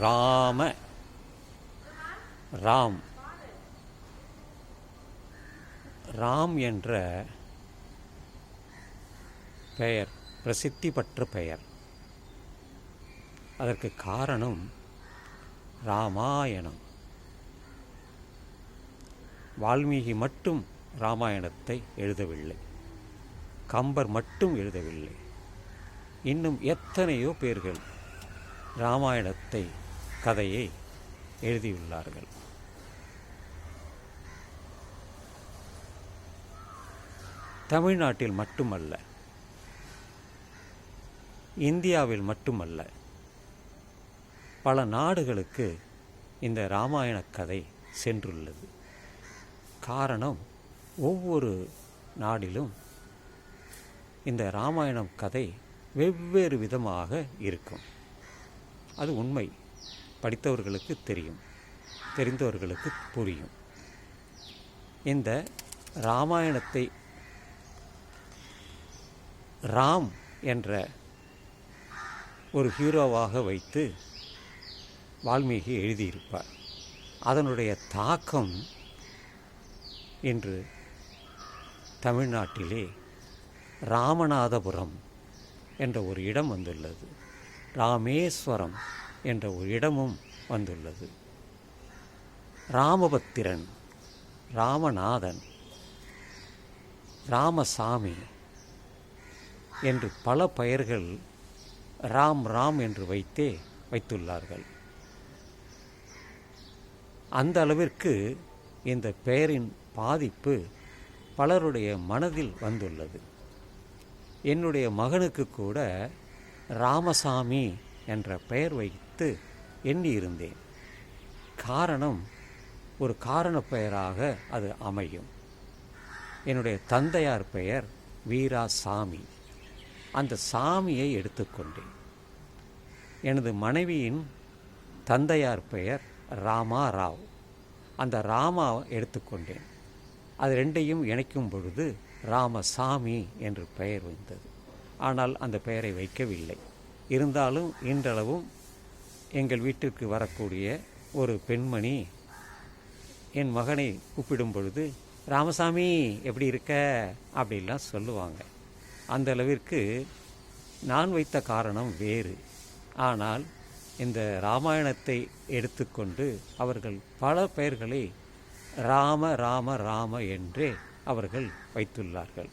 ராம. ராம். ராம் என்ற பெயர் பிரசித்தி பெற்ற பெயர். அதற்கு காரணம் ராமாயணம். வால்மீகி மட்டும் ராமாயணத்தை எழுதவில்லை. கம்பர் மட்டும் எழுதவில்லை. இன்னும் எத்தனையோ பேர்கள் ராமாயணத்தை கதையை எழுதியுள்ளார்கள். தமிழ்நாட்டில் மட்டுமல்ல இந்தியாவில் மட்டுமல்ல பல நாடுகளுக்கு இந்த ராமாயண கதை சென்றுள்ளது. காரணம் ஒவ்வொரு நாடிலும் இந்த ராமாயணம் கதை வெவ்வேறு விதமாக இருக்கும். அது உண்மை. படித்தவர்களுக்கு தெரியும். தெரிந்தவர்களுக்கு புரியும். இந்த ராமாயணத்தை ராம் என்ற ஒரு ஹீரோவாக வைத்து வால்மீகி எழுதியிருப்பார். அதனுடைய தாக்கம் இன்று தமிழ்நாட்டிலே ராமநாதபுரம் என்ற ஒரு இடம் வந்துள்ளது. ராமேஸ்வரம் என்ற ஒரு இடமும் வந்துள்ளது. ராமபத்திரன் ராமநாதன் ராமசாமி என்று பல பெயர்கள் ராம் ராம் என்று வைத்தே வைத்துள்ளார்கள். அந்த அளவிற்கு இந்த பெயரின் பாதிப்பு பலருடைய மனதில் வந்துள்ளது. என்னுடைய மகனுக்கு கூட ராமசாமி என்ற பெயர் வைத்து எண்ணியிருந்தேன். காரணம் ஒரு காரண பெயராக அது அமையும். என்னுடைய தந்தையார் பெயர் வீராசாமி. அந்த சாமியை எடுத்துக்கொண்டேன். எனது மனைவியின் தந்தையார் பெயர் ராமா ராவ் அந்த ராமா எடுத்துக்கொண்டேன். அது ரெண்டையும் இணைக்கும் பொழுது ராமசாமி என்று பெயர் வந்தது. ஆனால் அந்த பெயரை வைக்கவில்லை. இருந்தாலும் இன்றளவும் எங்கள் வீட்டிற்கு வரக்கூடிய ஒரு பெண்மணி என் மகனை கூப்பிடும் பொழுது ராமசாமி எப்படி இருக்க? அப்படிலாம் சொல்லுவாங்க. அந்த அளவிற்கு நான் வைத்த காரணம் வேறு. ஆனால் இந்த ராமாயணத்தை எடுத்துக்கொண்டு அவர்கள் பல பெயர்களை ராம ராம ராம என்றே அவர்கள் வைத்துள்ளார்கள்.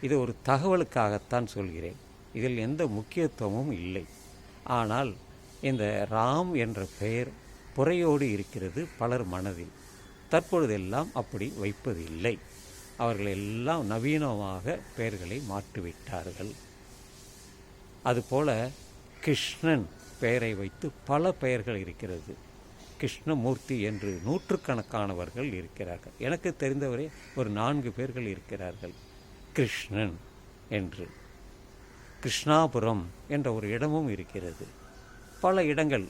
இது ஒரு தகவலுக்காகத்தான் சொல்கிறேன். இதில் எந்த முக்கியத்துவமும் இல்லை. ஆனால் இந்த ராம் என்ற பெயர் புறையோடு இருக்கிறது பலர் மனதில். தற்பொழுதெல்லாம் அப்படி வைப்பதில்லை. அவர்கள் எல்லாம் நவீனமாக பெயர்களை மாற்றிவிட்டார்கள். அதுபோல கிருஷ்ணன் பெயரை வைத்து பல பெயர்கள் இருக்கிறது. கிருஷ்ணமூர்த்தி என்று நூற்றுக்கணக்கானவர்கள் இருக்கிறார்கள். எனக்கு தெரிந்தவரே ஒரு நான்கு பேர்கள் இருக்கிறார்கள். கிருஷ்ணன் என்று. கிருஷ்ணாபுரம் என்ற ஒரு இடமும் இருக்கிறது. பல இடங்கள்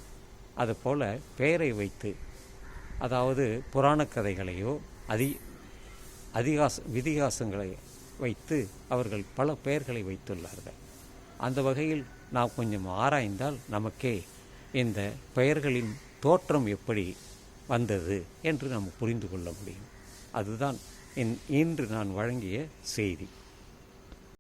அதுபோல் பெயரை வைத்து அதாவது புராணக் கதைகளையோ அதி அதிகாச விதிகாசங்களை வைத்து அவர்கள் பல பெயர்களை வைத்துள்ளார்கள். அந்த வகையில் நாம் கொஞ்சம் ஆராய்ந்தால் நமக்கே இந்த பெயர்களின் தோற்றம் எப்படி வந்தது என்று நாம் புரிந்து கொள்ள முடியும். அதுதான் இன் இன்று நான் வழங்கிய செய்தி.